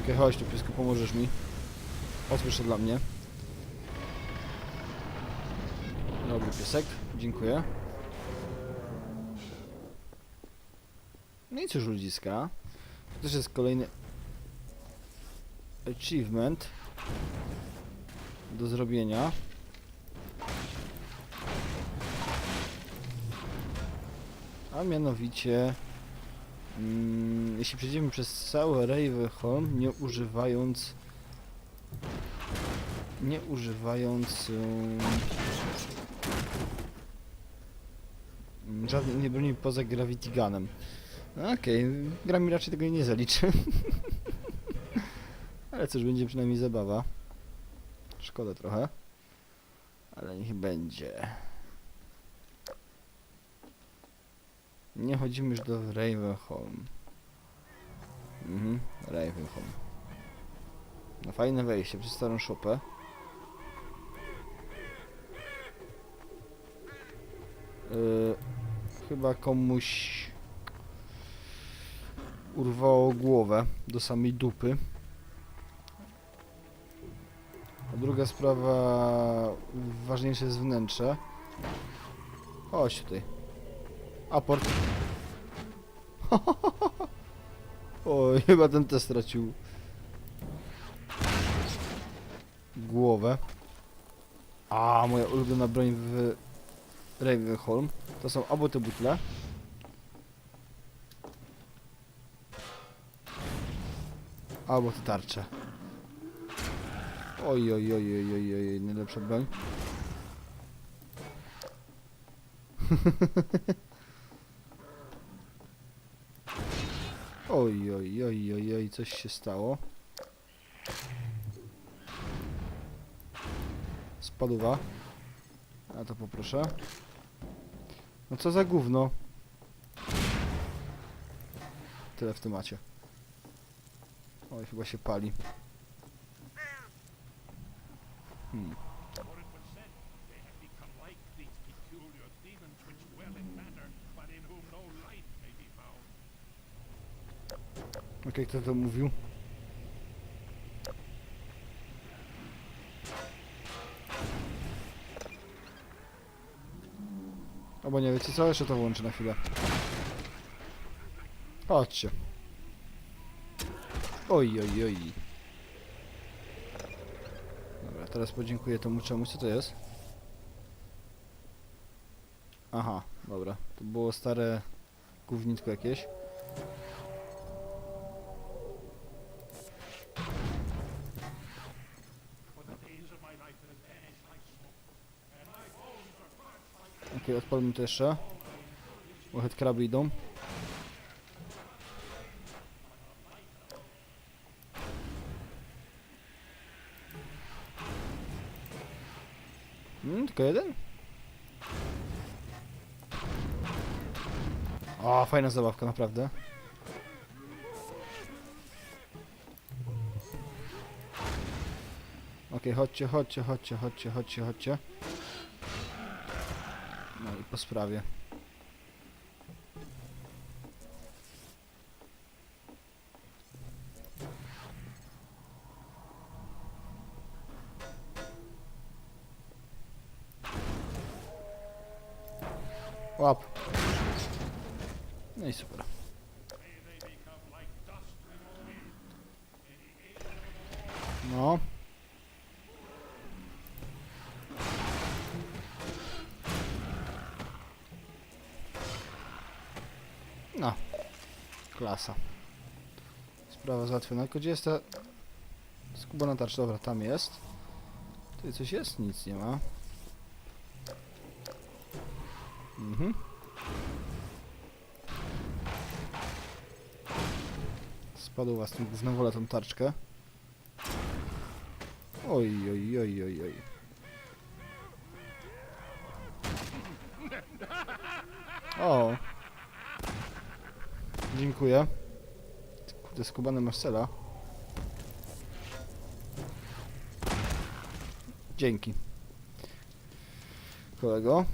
Okej, chodź tu piesku, pomożesz mi. Otwórz to dla mnie. Dobry piesek, dziękuję. No i cóż ludziska. To też jest kolejny achievement do zrobienia. A mianowicie mm, jeśli przejdziemy przez całe Ravenholm nie używając nie używając um, żadnej broni poza Gravity Gunem. Okej, gra mi raczej tego nie zaliczy. Ale cóż, będzie przynajmniej zabawa. Szkoda trochę. Ale niech będzie. Nie chodzimy już do Ravenholm. Mhm, Ravenholm. No fajne wejście przez starą szopę. Yy, chyba komuś urwało głowę do samej dupy. A druga sprawa, ważniejsze jest wnętrze. Chodź tutaj. Aport. Oj, chyba ten też stracił głowę. A, moja ulubiona broń w Ravenholm. To są albo te butle. Albo te tarcze. Oj, oj, oj, oj, oj, oj, najlepsza broń. Oj, oj, oj, oj, oj, coś się stało. Spaduwa. A to poproszę. No co za gówno. Tyle w temacie. Oj, chyba się pali. Hmm. Okej, kto to mówił? Albo nie wiecie co, jeszcze to włączę na chwilę. Chodźcie. Oj, oj, oj. Dobra, teraz podziękuję temu czemuś. Co to jest? Aha, dobra. To było stare gównitko jakieś. Okej, odpalmy to jeszcze. Bo headcraby idą. Hmm, tylko jeden? O, fajna zabawka, naprawdę. Okej, chodźcie, chodźcie, chodźcie, chodźcie, chodźcie, chodźcie. No i po sprawie. Łap. No i super. may No. Klasa. Sprawa załatwiona. Tylko gdzie jest ta skubana tarcz? Dobra, tam jest. Tutaj coś jest? Nic nie ma. Mhm. Spadł was tym gównem, wolę tą tarczkę. Oj, oj, oj, oj, oj. O. Dziękuję. Kurde, skubany Marcela. Dzięki. Kolego.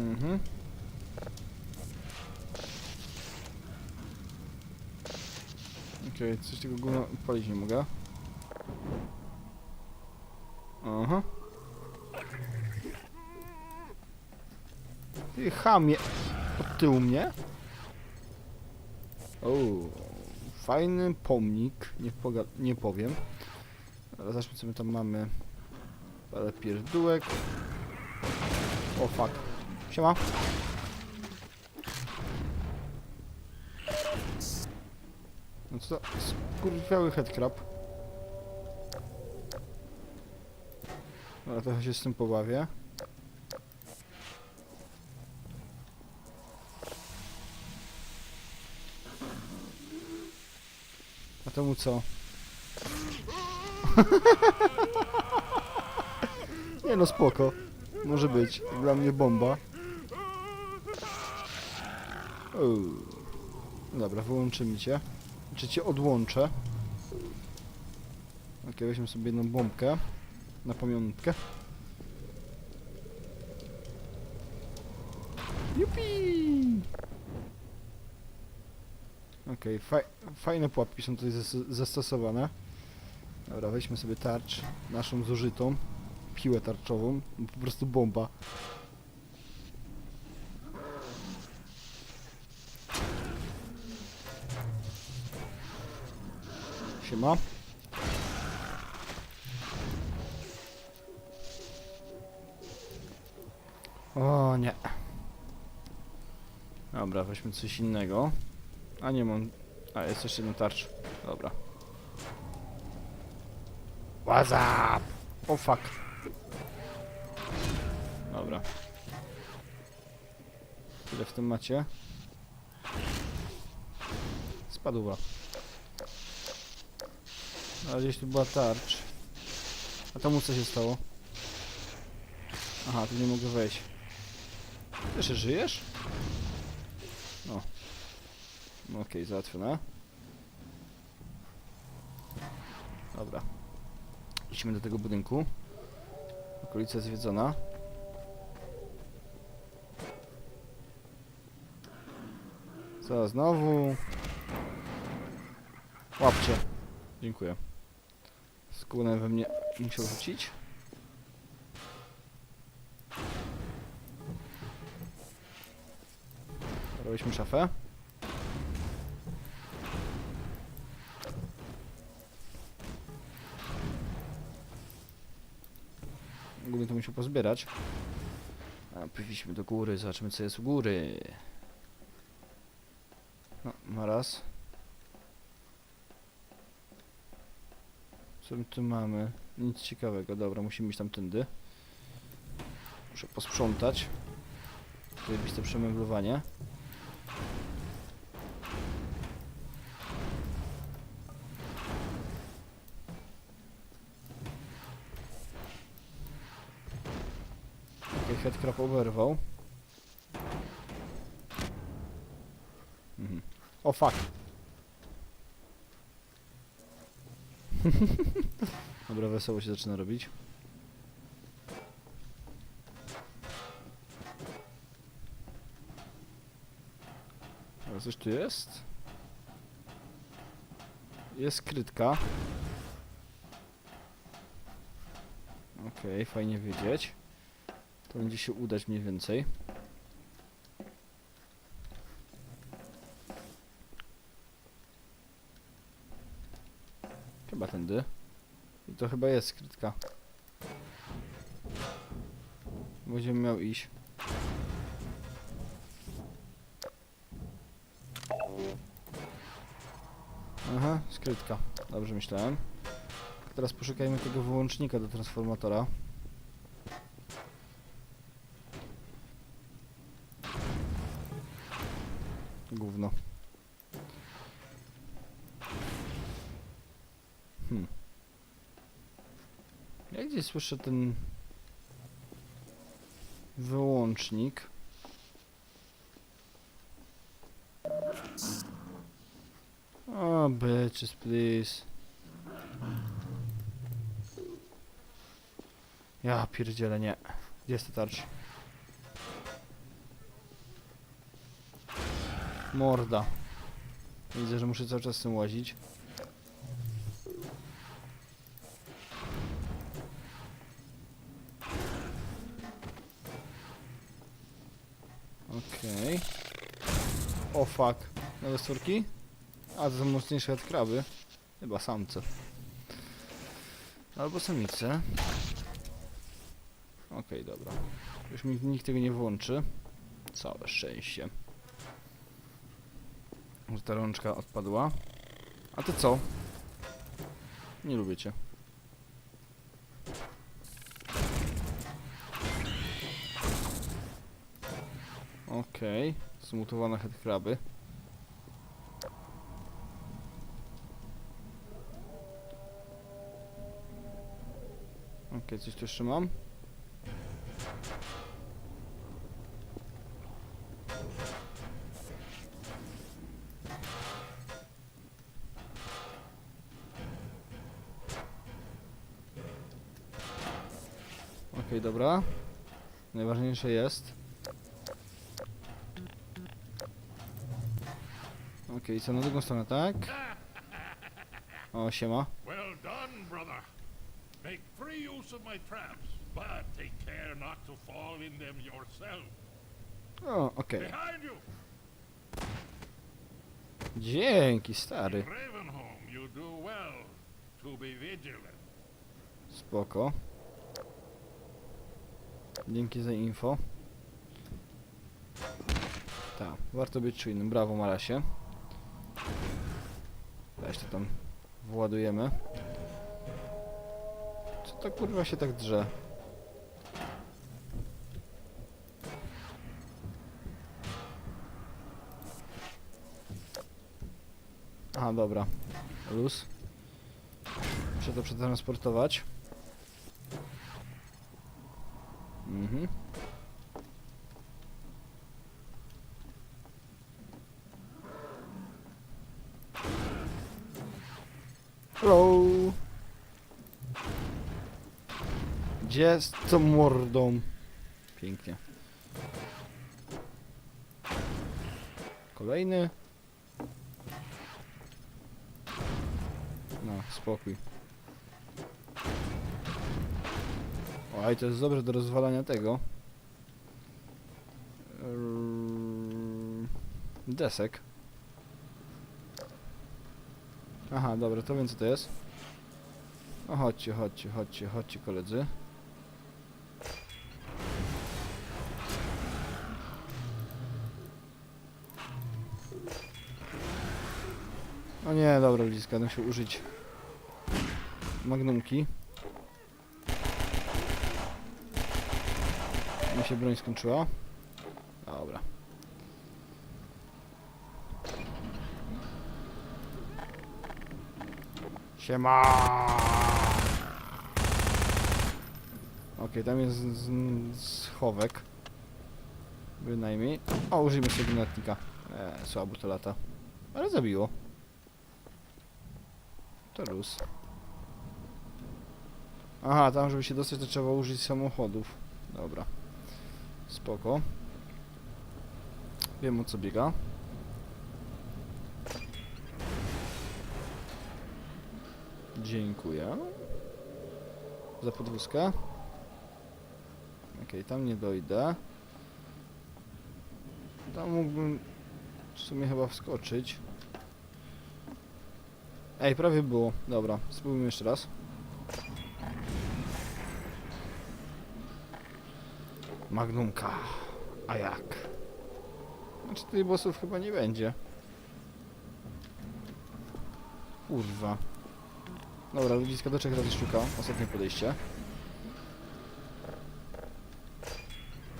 But who Okej, coś tego gówna palić nie mogę. Aha. Ty chamie od tyłu mnie. O, fajny pomnik, nie, nie powiem. Ale zacznijmy co my tam mamy. Parę pierdółek. O fuck. Siema. No co za skurwiały headcrab. Dobra, trochę się z tym pobawię. A temu co? Nie no, spoko. Może być. Dla mnie bomba. Uuu. Dobra, wyłączymy cię. Czy cię odłączę? Ok, weźmy sobie jedną bombkę. Na pamiątkę. Jupi! Okej, faj, fajne pułapki są tutaj zas- zastosowane. Dobra, weźmy sobie tarcz, naszą zużytą, piłę tarczową, po prostu bomba. Siema. O nie. Dobra, weźmy coś innego. A nie mam. A jest jeszcze jeden tarcz. Dobra. What's up? O fuck. Dobra. Tyle w tym macie. Spadła. A gdzieś tu była tarcz. A temu co się stało? Aha, tu nie mogę wejść. Ty jeszcze żyjesz? No. No Okej, załatwione. Dobra. Idźmy do tego budynku. Okolica zwiedzona. Co, znowu? Łapcie. Dziękuję. Skórę we mnie musiał rzucić. Robiliśmy szafę. Ogólnie to musiał pozbierać. A powinniśmy do góry, zobaczymy co jest u góry. No, ma raz. Co my tu mamy? Nic ciekawego. Dobra, musimy iść tamtędy. Muszę posprzątać. Zajebiste przemeblowanie. Okej, headcrab oberwał. Mhm. O fuck. Dobra, wesoło się zaczyna robić. Ale coś tu jest? Jest krytka. Okej, fajnie wiedzieć. To będzie się udać mniej więcej. Chyba tędy. I to chyba jest skrytka. Będziemy miał iść. Aha, skrytka. Dobrze myślałem. Teraz poszukajmy tego wyłącznika do transformatora. Gówno. Hmm. Ja gdzieś słyszę ten wyłącznik. O, bitches, please. Ja pierdzielę, nie. Gdzie jest ta tarcz? Morda. Widzę, że muszę cały czas z tym łazić. Okej. O fuck. Nowe stworki? A, to są mocniejsze od kraby. Chyba samce. Albo samice. Okej, dobra. Już mi nikt tego nie włączy. Całe szczęście. Ta rączka odpadła. A ty co? Nie lubię cię. Okej, zmutowane headcraby. Okej, coś tu jeszcze mam? Okej, dobra. Najważniejsze jest. Okej, co na drugą stronę, tak? O, siema. Well done, brother. Make free use of my traps, but take care not to fall in them yourself. O, okej. Behind you! Dzięki, stary. Ravenholm, you do well to be vigilant. Spoko. Dzięki za info. Tak, warto być czujnym. Brawo, Marasie. Weź to tam władujemy. Co to kurwa się tak drze? Aha, dobra. Luz. Muszę to przetransportować. Mhm. Hello. Gdzie z tą mordą? Pięknie. Kolejny. No, spokój. Oj, to jest dobre do rozwalania tego. Eee, Desek. Aha, dobra, to wiem co to jest. No chodźcie, chodźcie, chodźcie, chodźcie koledzy. O nie, dobra, bliska, muszę użyć magnumki. Mi się broń skończyła. Dobra. Siema! Okej, tam jest z- schowek. Bynajmniej. O, użyjmy sobie gnatnika. Eee, słabo to lata. Ale zabiło. To luz. Aha, tam żeby się dostać to trzeba użyć samochodów. Dobra. Spoko. Wiem o co biega. Dziękuję. Za podwózkę. Okej, tam nie dojdę. Tam mógłbym w sumie chyba wskoczyć. Ej, prawie było. Dobra, spróbujmy jeszcze raz. Magnumka. A jak? Znaczy tych bossów chyba nie będzie. Kurwa. Dobra, ludziska do czego razy. Ostatnie podejście.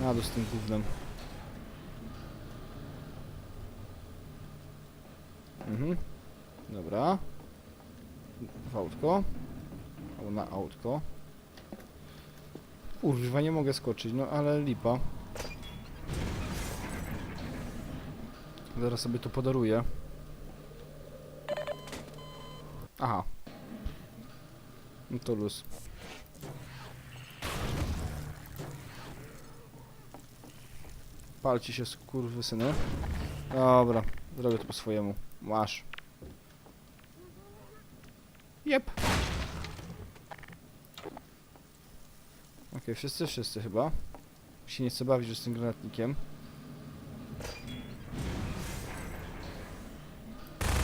Na z tym gównem. Mhm. Dobra. W autko. Albo na autko. Kurwa, nie mogę skoczyć, no ale lipa. Zaraz sobie to podaruję. Aha. No to luz. Palci się kurwy syny. Dobra, zrobię to po swojemu. Masz. Jep. Okej, okay, wszyscy, wszyscy chyba. Się nie bawić już z tym granatnikiem.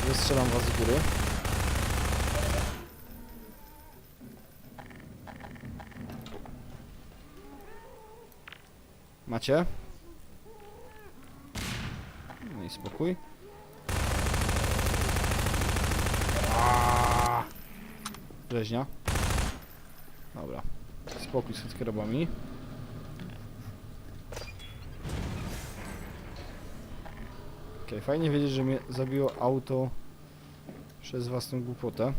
Wystrzelam was z góry. No i spokój. Rzeźnia. Dobra. Spokój z headcrabami. Okej, fajnie wiedzieć, że mnie zabiło auto przez własną głupotę.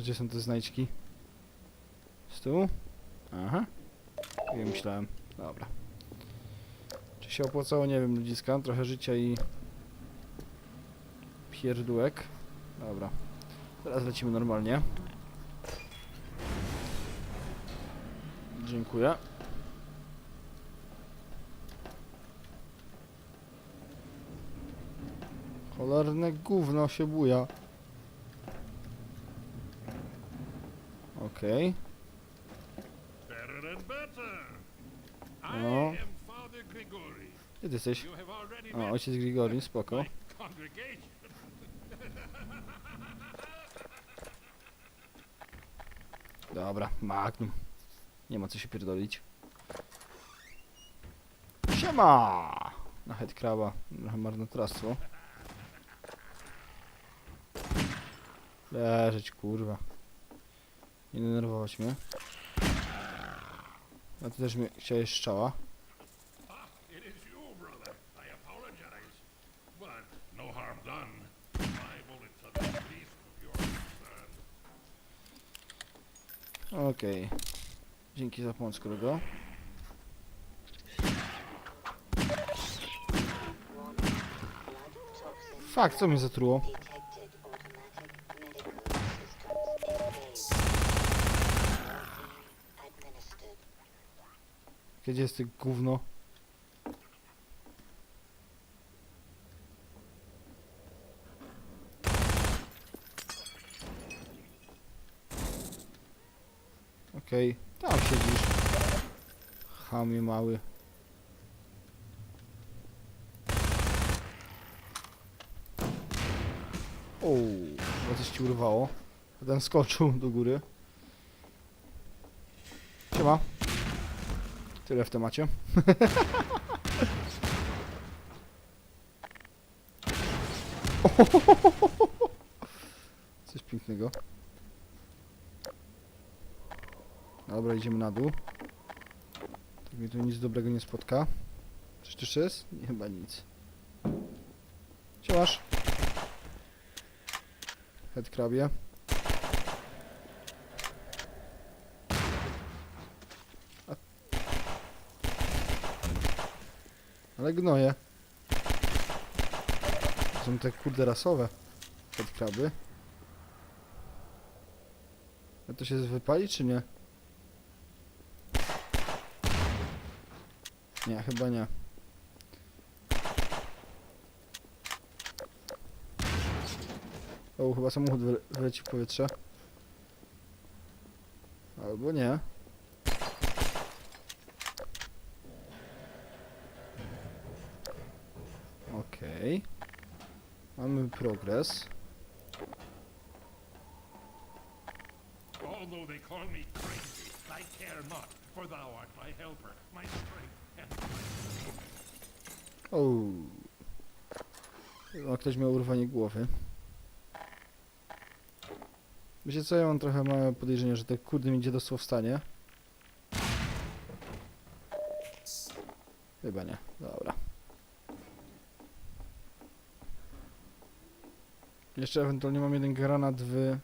Gdzie są te znajdźki? Z tyłu? Aha. Jak myślałem. Dobra. Czy się opłacało? Nie wiem, ludziska. Trochę życia i... Pierdółek. Dobra. Teraz lecimy normalnie. Dziękuję. Cholerne gówno się buja. Okej. Better and better. I No. am Father Gregory. Gdzie ty jesteś? You have already O, met ojciec Grigori, spoko. congregation. Dobra, Magnum. Nie ma co się pierdolić. Siema! Na headcraba. Trochę marnotrawstwo. Leżeć, kurwa. Nie denerwować mnie. A ty też mnie chciałeś concern. Okej. Dzięki za pomoc, kolego. Fakt, co mnie zatruło? Gdzie jest ty gówno? Okej, tam siedzisz. Chamie mały. O, chyba coś ci urwało. Ten skoczył do góry. Siema. Tyle w temacie. Coś pięknego. Dobra, idziemy na dół. Tak mnie tu nic dobrego nie spotka. Coś tu jest? Nie, chyba nic. Siemasz. Headcrabie. Ale gnoje. To Są te kurde rasowe headcraby. A to się wypali czy nie? Nie, chyba nie. O, chyba samochód wy wyleci w powietrze. Albo nie. Okej. Mamy progres. Although they call me crazy, I care not, for thou art my helper, my strength, and my O. O, ktoś miał urwanie głowy. Wiecie co, ja mam trochę małe podejrzenie, że te kurde mi idzie do w stanie. Chyba nie. Dobra. Jeszcze ewentualnie mam jeden granat w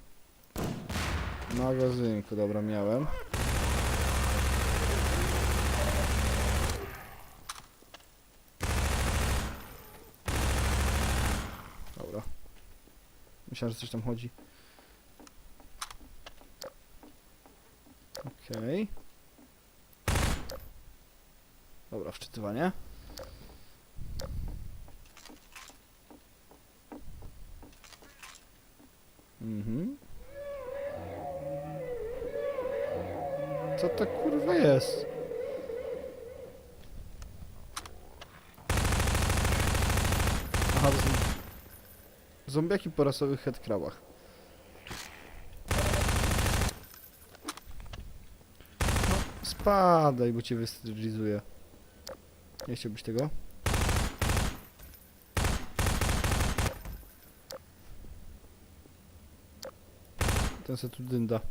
magazynku. Dobra, miałem. Dobra. Myślałem, że coś tam chodzi. Okej. Dobra, wczytywanie. Mhm. Co to kurwa jest? Aha, są zombiaki po rasowych headcrabach. No, spadaj, bo cię wysterilizuję. Nie chciałbyś tego? Ten se tu dynda.